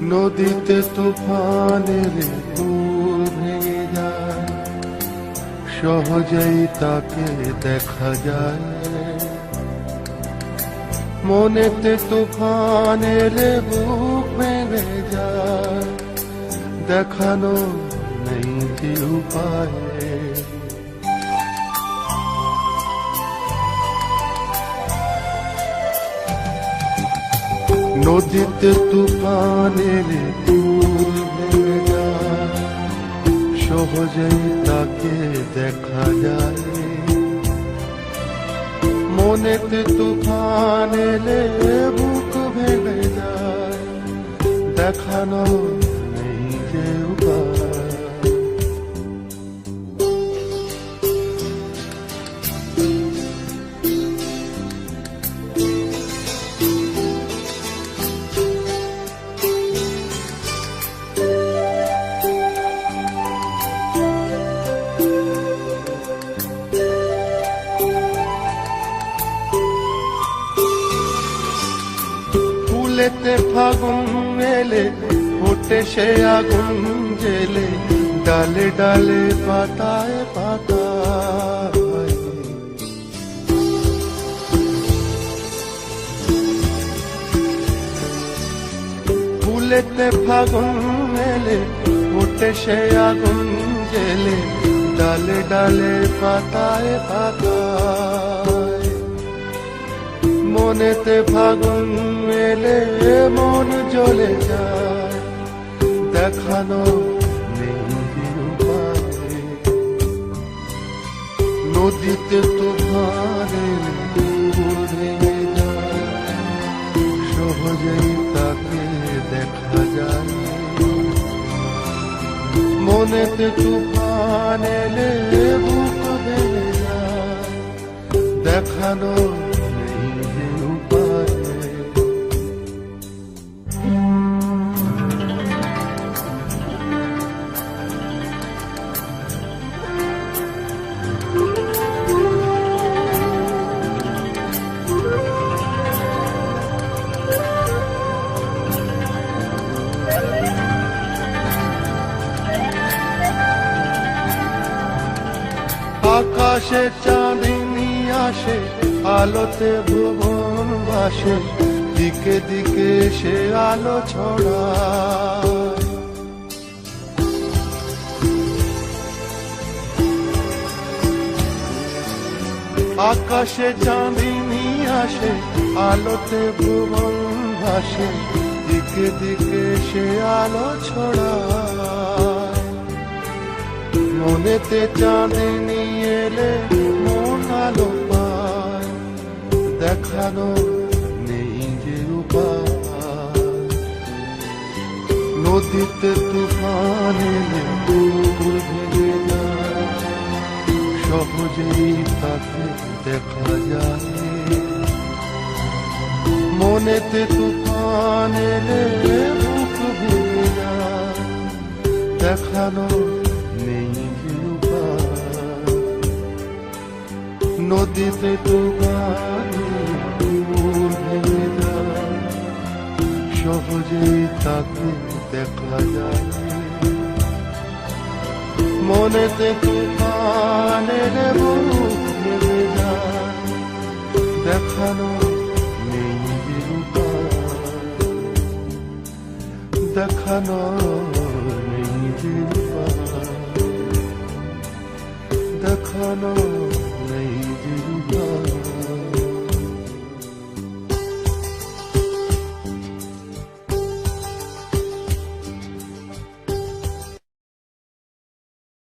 নদীতে তুফানের পুল ভেঙে যায় সহজেই তাকে দেখা যায়। মনেতে তুফানের বুক ভেঙে যায়, দেখানো নেই উপায়। নদীতে তুফানের দূর ভেঙে সহজেই তাকে দেখা যায়। মনেতে তুফান এলে বুক ভেঙে যায় দেখানো ফুলেতে ফাগুন এলে ফোটে সে আগুন জেলে ডালে ডালে পাতায় পাতায় ফুলেতে ফাগুন এলে ফোটে সে আগুন জেলে ডালে ডালে পাতায় পাতায় মনেতে ফাগুন এলে মন জ্বলে যায়। দেখানো। নদীতে তুফানে সহজেই তাকে দেখা যায়। মনেতে তুফান এলে বুক ভেঙে যায়। দেখানো আকাশে চাঁদিনী আসে আলোতে ভুবন ভাসে, দিকে দিকে সে আলো ছড়ায়। আকাশে চাঁদিনী আসে আলোতে ভুবন ভাসে, দিকে দিকে সে আলো ছড়ায়। মনেতে চাঁদিনী এলে মন আলো পায়। দেখানো নেই যে উপায়। নদীতে তুফান এলে দূর ভেঙে সহজেই তাকে দেখা যায়। মনেতে তুফান এলে দেখানো নদীতে তুফানে দূর ভেঙে যায়। সহজেই তাকে দেখা যায়। বুক ভেঙে যায়। দেখানো নেই দেখানো নেই দেখানো